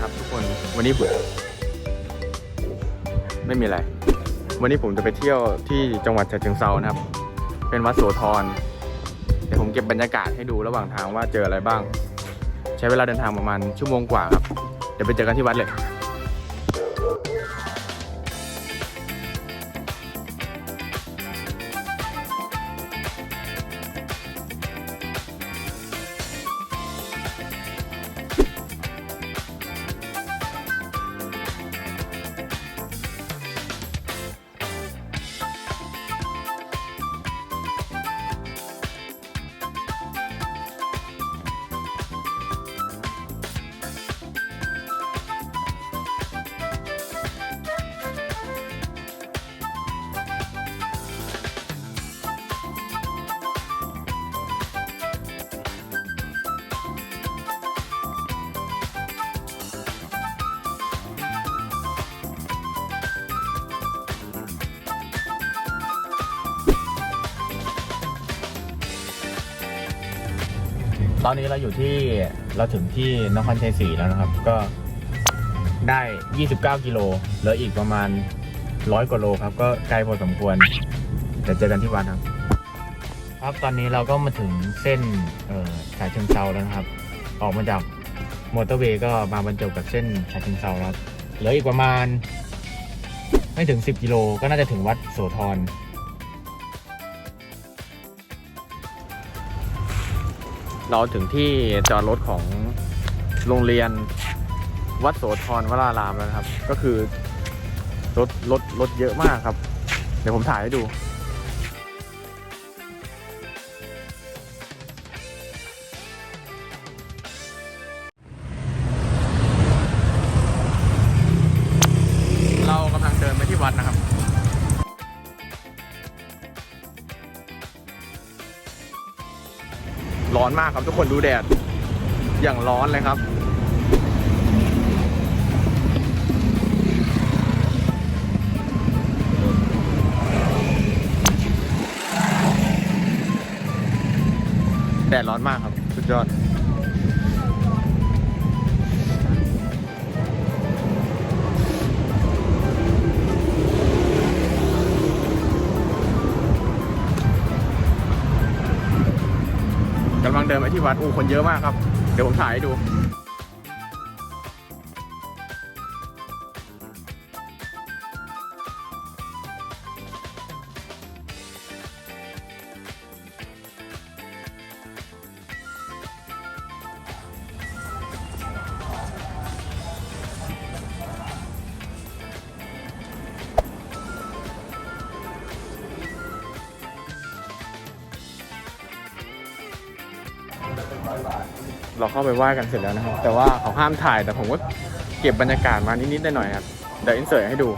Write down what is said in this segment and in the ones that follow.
ครับทุกคนวันนี้ผมไม่มีอะไร วันนี้ผมจะไปเที่ยวที่จังหวัดฉะเชิงเซานะครับ เป็นวัดโสธรเดี๋ยวผมเก็บบรรยากาศให้ดูระหว่างทางว่าเจออะไรบ้าง ใช้เวลาเดินทางประมาณชั่วโมงกว่าครับ เดี๋ยวไปเจอกันที่วัดเลย ตอนนี้เราอยู่ที่เราถึงที่นครชัยศรีแล้วนะครับ ก็ได้ 29 กิโลเหลืออีกประมาณ 100กว่าโลครับ ก็ไกลพอสมควรเดี๋ยวเจอกันที่วัดครับ ครับตอนนี้เราก็มาถึงเส้นเอ่อฉะเชิงเซาแล้วนะครับ ออกมาจากมอเตอร์เวย์ก็มาบรรจบกับเส้นฉะเชิงเซาแล้วเหลืออีกประมาณ ไม่ถึง 10 กิโลก็น่าจะถึงวัดโสธร เราถึงที่จอดรถของโรงเรียนวัดโสธรวรารามแล้วนะครับ ก็คือรถรถรถเยอะมากครับ เดี๋ยวผมถ่ายให้ดู ร้อนมากครับทุกคนดูแดด อย่างร้อนเลยครับ แดดร้อนมากครับ สุดยอด เดินไปที่วัดอูคนเยอะมากครับ เดี๋ยวผมถ่ายให้ดู เราเข้าไปไหว้กันเสร็จแล้วนะครับ แต่ว่าเขาห้ามถ่ายแต่ผมก็เก็บบรรยากาศมานิดๆหน่อยๆครับเดี๋ยวอินเสิร์ตให้ดู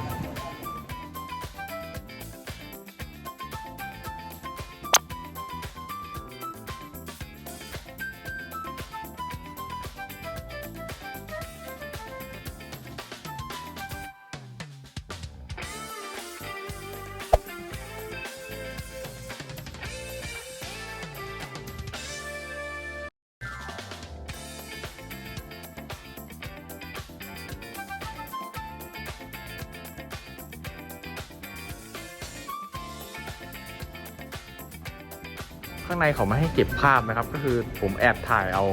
ข้างในเขาไม่ให้เก็บภาพนะครับ ก็คือผมแอบถ่ายเอา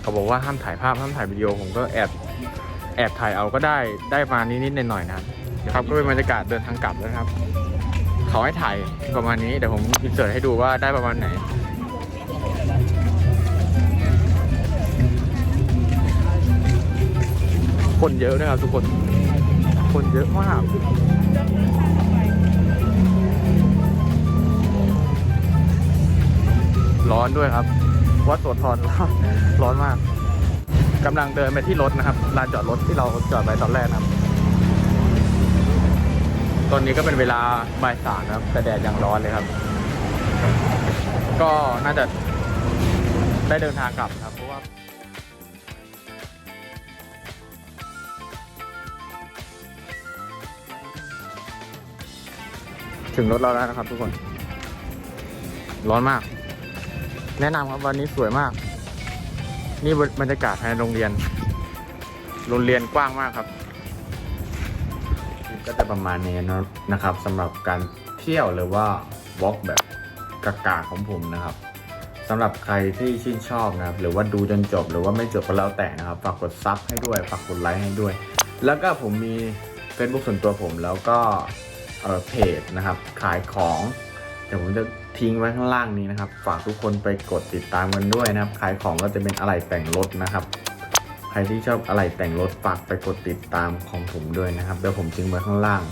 เขาบอกว่าห้ามถ่ายภาพห้ามถ่ายวิดีโอผมก็แอบแอบถ่ายเอาก็ได้ได้มานิดๆหน่อยๆนะครับนะครับก็เป็นบรรยากาศเดินทางกลับแล้วนะครับเขาให้ถ่ายประมาณนี้เดี๋ยวผมอินเสิร์ตให้ดูว่าได้ประมาณไหนคนเยอะนะครับทุกคน คนเยอะมาก ร้อนด้วยครับ วัดโสธรร้อนร้อนมากกำลังเดินไปที่รถนะครับลานจอดรถที่เราจอดไว้ตอนแรกนะครับ ตอนนี้ก็เป็นเวลาบ่ายสามนะครับ แต่แดดยังร้อนเลยครับ ก็น่าจะได้เดินทางกลับครับ เพราะว่าถึงรถเราแล้วนะครับทุกคน ร้อนมาก แนะนำครับวันนี้สวยมาก นี่บรรยากาศภายในโรงเรียน โรงเรียนกว้างมากครับ ก็จะประมาณนี้นะนะครับสำหรับการเที่ยวหรือว่าวอล์กแบบกากาของผมนะครับสำหรับใครที่ชื่นชอบนะครับ หรือว่าดูจนจบหรือว่าไม่จบก็แล้วแต่นะครับ ฝากกดซับให้ด้วย ฝากกดไลค์ให้ด้วย แล้วก็ผมมี Facebook ส่วนตัวผมแล้วก็เอ่อเพจนะครับ ขายของ เดี๋ยวผมจะ ทิ้งไว้ข้างล่างนี้นะครับ ฝากทุกคนไปกดติดตามกันด้วยนะครับ ขายของก็จะเป็นอะไรแต่งรถนะครับ ใครที่ชอบอะไรแต่งรถฝากไปกดติดตามของผมด้วยนะครับเดี๋ยวผมทิ้งไว้ข้างล่าง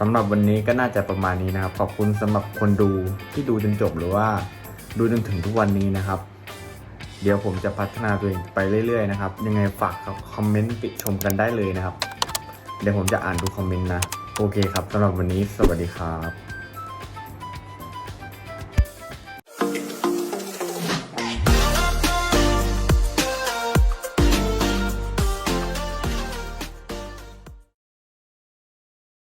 สำหรับวันนี้ก็น่าจะประมาณนี้นะครับ ขอบคุณสำหรับคนดูที่ดูจนจบหรือว่าดูจนถึงทุกวันนี้นะครับ เดี๋ยวผมจะพัฒนาตัวเองไปเรื่อยๆนะครับ ยังไงฝากคอมเมนต์ติชมกันได้เลยนะครับ เดี๋ยวผมจะอ่านทุกคอมเมนต์นะ โอเคครับสำหรับวันนี้สวัสดีครับ